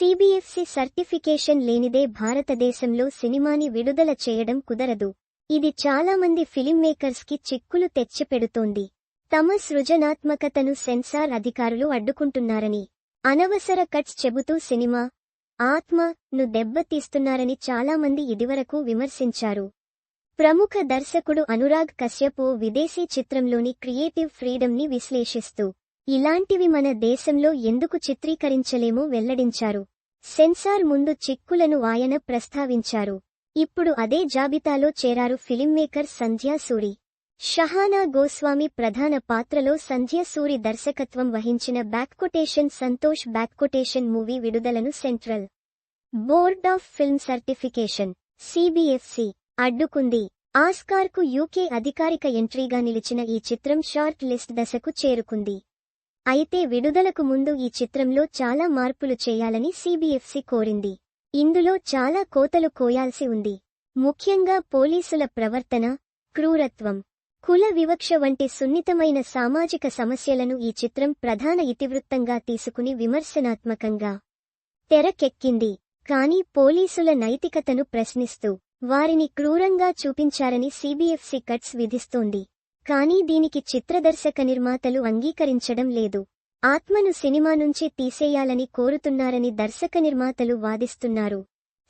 CBFC certification లేనిదే భారతదేశంలో సినిమాని విడుదల చేయడం కుదరదు. ఇది చాలామంది ఫిలింమేకర్స్కి చిక్కులు తెచ్చిపెడుతోంది. తమ సృజనాత్మకతను సెన్సార్ అధికారులు అడ్డుకుంటున్నారని అనవసర కట్స్ చెబుతూ సినిమా ఆత్మ ను దెబ్బతీస్తున్నారని చాలామంది ఇదివరకు విమర్శించారు. ప్రముఖ దర్శకుడు అనురాగ్ కశ్యప్ ఓ విదేశీ చిత్రంలోని క్రియేటివ్ ఫ్రీడమ్ని విశ్లేషిస్తూ ఇలాంటివి మన దేశంలో ఎందుకు చిత్రీకరించలేమో వెల్లడించారు. సెన్సార్ ముందు చిక్కులను ఆయన ప్రస్తావించారు. ఇప్పుడు అదే జాబితాలో చేరారు ఫిలిం మేకర్ సంధ్యా సూరి. షహానా గోస్వామి ప్రధాన పాత్రలో సంధ్య సూరి దర్శకత్వం వహించిన బ్యాక్కొటేషన్ సంతోష్ బ్యాక్కొటేషన్ మూవీ విడుదలను central board of film certification CBFC అడ్డుకుంది. ఆస్కార్కు యూకే అధికారిక ఎంట్రీగా నిలిచిన ఈ చిత్రం షార్ట్ లిస్ట్ దశకు చేరుకుంది. అయితే విడుదలకు ముందు ఈ చిత్రంలో చాలా మార్పులు చేయాలని సిబిఎఫ్సి కోరింది. ఇందులో చాలా కోతలు కోయాల్సి ఉంది. ముఖ్యంగా పోలీసుల ప్రవర్తన క్రూరత్వం కుల వివక్ష వంటి సున్నితమైన సామాజిక సమస్యలను ఈ చిత్రం ప్రధాన ఇతివృత్తంగా తీసుకుని విమర్శనాత్మకంగా తెరకెక్కింది. కానీ పోలీసుల నైతికతను ప్రశ్నిస్తూ వారిని క్రూరంగా చూపించారని సిబిఎఫ్సి కట్స్ విధిస్తోంది. కానీ దీనికి చిత్రదర్శక నిర్మాతలు అంగీకరించడం లేదు. ఆత్మను సినిమా నుంచి తీసేయాలని కోరుతున్నారని దర్శక నిర్మాతలు వాదిస్తున్నారు.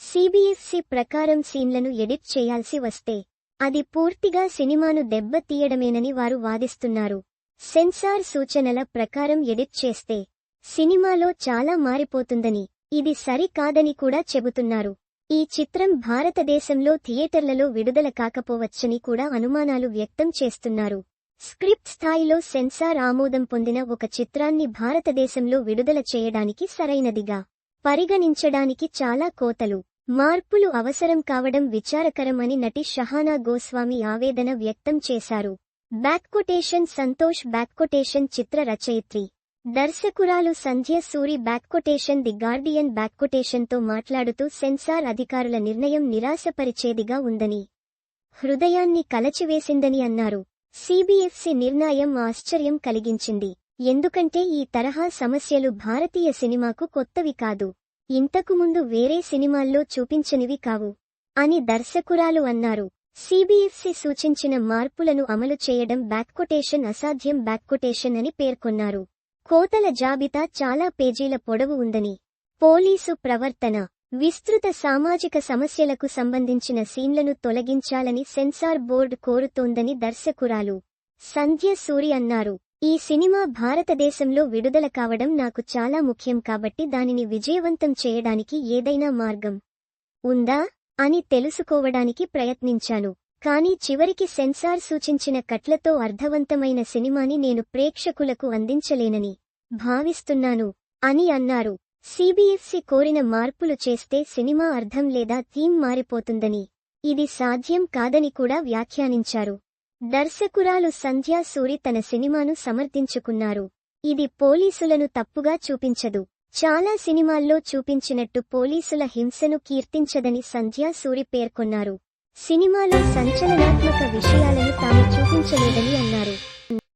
సిబిఎఫ్సి ప్రకారం సీన్లను ఎడిట్ చేయాల్సి వస్తే అది పూర్తిగా సినిమాను దెబ్బతీయడమేనని వారు వాదిస్తున్నారు. సెన్సార్ సూచనల ప్రకారం ఎడిట్ చేస్తే సినిమాలో చాలా మారిపోతుందని ఇది సరికాదని కూడా చెబుతున్నారు. ఈ చిత్రం భారతదేశంలో థియేటర్లలో విడుదల కాకపోవచ్చని కూడా అనుమానాలు వ్యక్తం చేస్తున్నారు. స్క్రిప్ట్ స్థాయిలో సెన్సార్ ఆమోదం పొందిన ఒక చిత్రాన్ని భారతదేశంలో విడుదల చేయడానికి సరైనదిగా పరిగణించడానికి చాలా కోతలు మార్పులు అవసరం కావడం విచారకరం అని నటి షహానా గోస్వామి ఆవేదన వ్యక్తం చేశారు. బ్యాక్కొటేషన్ సంతోష్ బ్యాక్కొటేషన్ చిత్ర రచయిత్రి దర్శకురాలు Sandhya Suri back quotation the Guardian బ్యాక్కొటేషన్తో మాట్లాడుతూ సెన్సార్ అధికారుల నిర్ణయం నిరాశపరిచేదిగా ఉందని హృదయాన్ని కలచివేసిందని అన్నారు. సిబిఎఫ్సి నిర్ణయం ఆశ్చర్యం కలిగించింది. ఎందుకంటే ఈ తరహా సమస్యలు భారతీయ సినిమాకు కొత్తవి కాదు. ఇంతకుముందు వేరే సినిమాల్లో చూపించనివి కావు అని దర్శకురాలు అన్నారు. సిబిఎఫ్సి సూచించిన మార్పులను అమలు చేయడం బ్యాక్కొటేషన్ అసాధ్యం బ్యాక్కొటేషన్ అని పేర్కొన్నారు. కోతల జాబితా చాలా పేజీల పొడవు ఉందని. పోలీసు ప్రవర్తన. విస్తృత సామాజిక సమస్యలకు సంబంధించిన సీన్లను తొలగించాలని సెన్సార్ బోర్డు కోరుతోందని దర్శకురాలు సంధ్య సూరి అన్నారు. ఈ సినిమా భారతదేశంలో విడుదల కావడం నాకు చాలా ముఖ్యం కాబట్టి దానిని విజయవంతం చేయడానికి ఏదైనా మార్గం ఉందా అని తెలుసుకోవడానికి ప్రయత్నించాను. కానీ చివరికి సెన్సార్ సూచించిన కట్లతో అర్థవంతమైన సినిమాని నేను ప్రేక్షకులకు అందించలేనని భావిస్తున్నాను అని అన్నారు. సిబిఎఫ్సి కోరిన మార్పులు చేస్తే సినిమా అర్థం లేదా థీమ్ మారిపోతుందని. ఇది సాధ్యం కాదని కూడా వ్యాఖ్యానించారు. దర్శకురాలు సంధ్యా సూరి తన సినిమాను సమర్థించుకున్నారు. ఇది పోలీసులను తప్పుగా చూపించదు. చాలా సినిమాల్లో చూపించినట్టు పోలీసుల హింసను కీర్తించదని సంధ్యా సూరి పేర్కొన్నారు. సినిమాలో సంచలనాత్మక విషయాలను తాము చూపించలేదని అన్నారు.